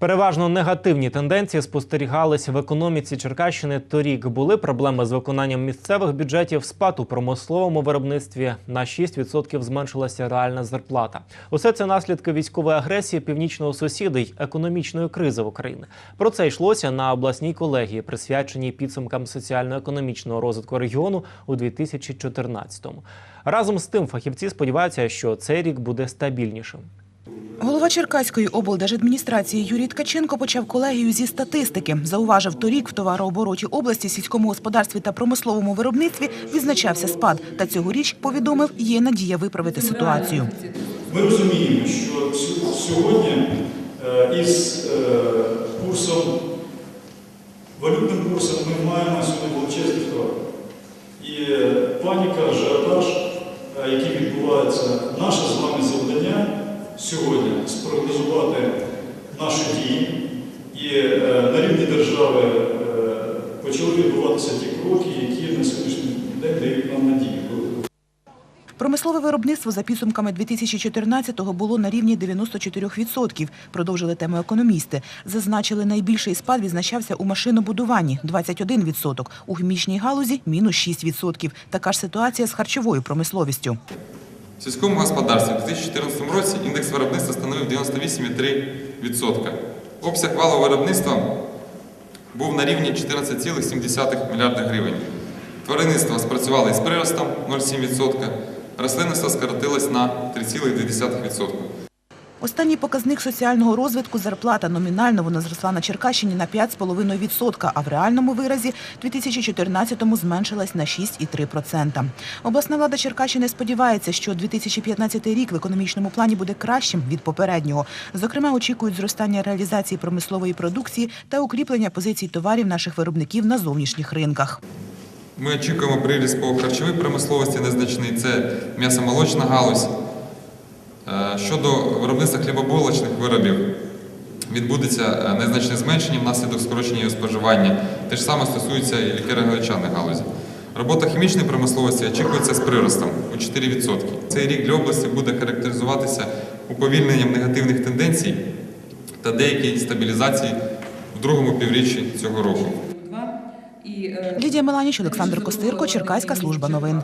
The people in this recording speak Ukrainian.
Переважно негативні тенденції спостерігалися в економіці Черкащини торік. Були проблеми з виконанням місцевих бюджетів, спад у промисловому виробництві на 6% зменшилася реальна зарплата. Усе це наслідки військової агресії північного сусіда й економічної кризи в Україні. Про це йшлося на обласній колегії, присвяченій підсумкам соціально-економічного розвитку регіону у 2014-му. Разом з тим, фахівці сподіваються, що цей рік буде стабільнішим. Голова Черкаської облдержадміністрації Юрій Ткаченко почав колегію зі статистики. Зауважив, торік в товарообороті області, сільському господарстві та промисловому виробництві відзначався спад. Та цьогоріч, повідомив, є надія виправити ситуацію. Ми розуміємо, що сьогодні е, із е, курсом, валютним курсом ми маємо сьогодні величезні втрати. І е, паніка, ажіотаж, які відбуваються, наше з вами завдання сьогодні спрогнозувати наші дії. І е, на рівні держави е, почали відбуватися ті кроки, які на сьогоднішній день дають нам надію. Промислове виробництво за підсумками 2014-го було на рівні 94%, продовжили тему економісти. Зазначили, найбільший спад відзначався у машинобудуванні – 21%, у хімічній галузі – мінус 6%. Така ж ситуація з харчовою промисловістю. В сільському господарстві у 2014 році індекс виробництва становив 98,3%. Обсяг валового виробництва був на рівні 14,7 мільярда гривень. Тваринництво спрацювало із приростом 0,7%, рослинництво скоротилось на 3,2%. Останній показник соціального розвитку – зарплата. Номінально вона зросла на Черкащині на 5,5%, а в реальному виразі в 2014-му зменшилась на 6,3%. Обласна влада Черкащини сподівається, що 2015 рік в економічному плані буде кращим від попереднього. Зокрема, очікують зростання реалізації промислової продукції та укріплення позицій товарів наших виробників на зовнішніх ринках. Ми очікуємо приріст по харчовій промисловості незначний, це м'ясомолочна галузь. Е, Щодо виробництва хлібобулочних виробів, відбудеться е, незначне зменшення внаслідок скорочення його споживання. Те ж саме стосується і лікеро-галичаної галузі. Робота хімічної промисловості очікується з приростом у 4%. Цей рік для області буде характеризуватися уповільненням негативних тенденцій та деякій стабілізації в другому півріччі цього року. Е, Лідія Меланіч, Олександр Костирко, Черкаська служба новин.